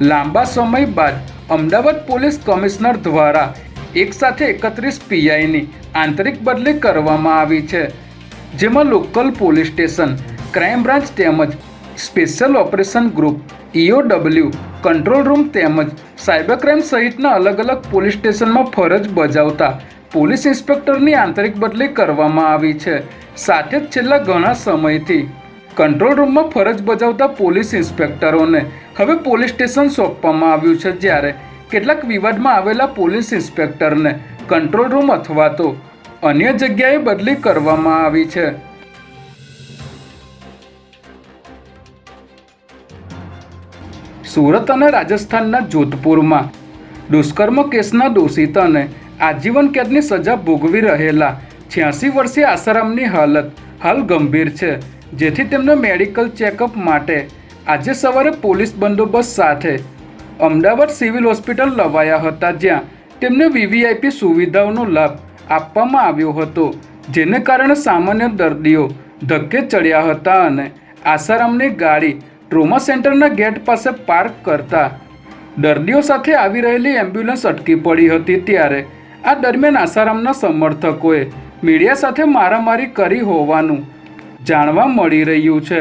લાંબા સમય બાદ અમદાવાદ પોલીસ કમિશનર દ્વારા એકસાથે એકત્રીસ પીઆઈની આંતરિક બદલી કરવામાં આવી છે, જેમાં local police station, crime branch તેમજ special operation group, EOW, control room તેમજ સાયબર ક્રાઇમ સહિતના અલગ અલગ પોલીસ સ્ટેશનમાં ફરજ બજાવતા પોલીસ ઇન્સ્પેક્ટરની આંતરિક બદલી કરવામાં આવી છે. સાથે જ છેલ્લા ઘણા સમયથી કંટ્રોલ રૂમમાં ફરજ બજાવતા પોલીસ ઇન્સ્પેક્ટરોને હવે પોલીસ સ્ટેશન સોંપવામાં આવ્યું છે જ્યારે કેટલાક વિવાદમાં આવેલા પોલીસ ઇન્સ્પેક્ટરને કંટ્રોલ રૂમ અથવા તો અન્ય જગ્યાએ બદલી કરવામાં આવી છે. સુરત અને રાજસ્થાનના જોધપુરમાં દુષ્કર્મ કેસના દોષિતને આજીવન કેદની સજા ભોગવી રહેલા છ્યાસી વર્ષીય આસારામની હાલત હાલ ગંભીર છે. જેથી તેમને મેડિકલ ચેકઅપ માટે આજે સવારે પોલીસ બંદોબસ્ત સાથે અમદાવાદ સિવિલ હોસ્પિટલ લવાયા હતા, જ્યાં તેમને વીવીઆઈપી સુવિધાઓનો લાભ આપવામાં આવ્યો હતો, જેને કારણે સામાન્ય દર્દીઓ ધક્કે ચડ્યા હતા અને આસારામની ગાડી ટ્રોમા સેન્ટરના ગેટ પાસે પાર્ક કરતા દર્દીઓ સાથે આવી રહેલી એમ્બ્યુલન્સ અટકી પડી હતી. ત્યારે આ દરમિયાન આસારામના સમર્થકોએ મીડિયા સાથે મારામારી કરી હોવાનું જાણવા મળી રહ્યું છે.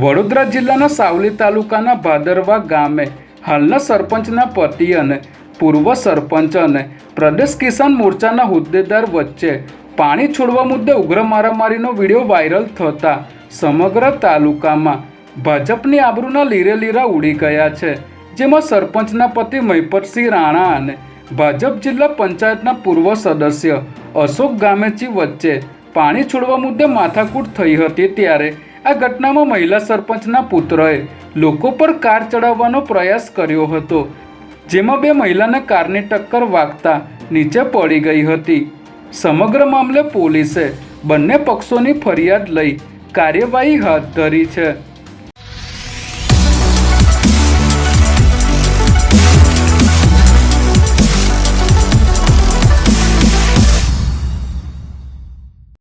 વડોદરા જિલ્લાના સાવલી તાલુકાના ભાદરવા ગામે હાલના સરપંચના પતિ અને પૂર્વ સરપંચ અને પ્રદેશ કિસાન મોરચાના હોદ્દેદાર વચ્ચે પાણી છોડવા મુદ્દે ઉગ્ર મારામારીનો વીડિયો વાયરલ થતા સમગ્ર તાલુકામાં ભાજપની આબરૂના લીરે લીરા ઉડી ગયા છે. જેમાં સરપંચના પતિ મહિપતસિંહ રાણા અને ભાજપ જિલ્લા પંચાયતના પૂર્વ સદસ્ય અશોક ગામેચી વચ્ચે પાણી છોડવા મુદ્દે માથાકૂટ થઈ હતી ત્યારે આ ઘટનામાં મહિલા સરપંચના પુત્રએ લોકો પર કાર ચડાવવાનો પ્રયાસ કર્યો હતો, જેમાં બે મહિલાને કારની ટક્કર વાગતા નીચે પડી ગઈ હતી. સમગ્ર મામલે પોલીસે બંને પક્ષોની ફરિયાદ લઈ કાર્યવાહી હાથ ધરી છે.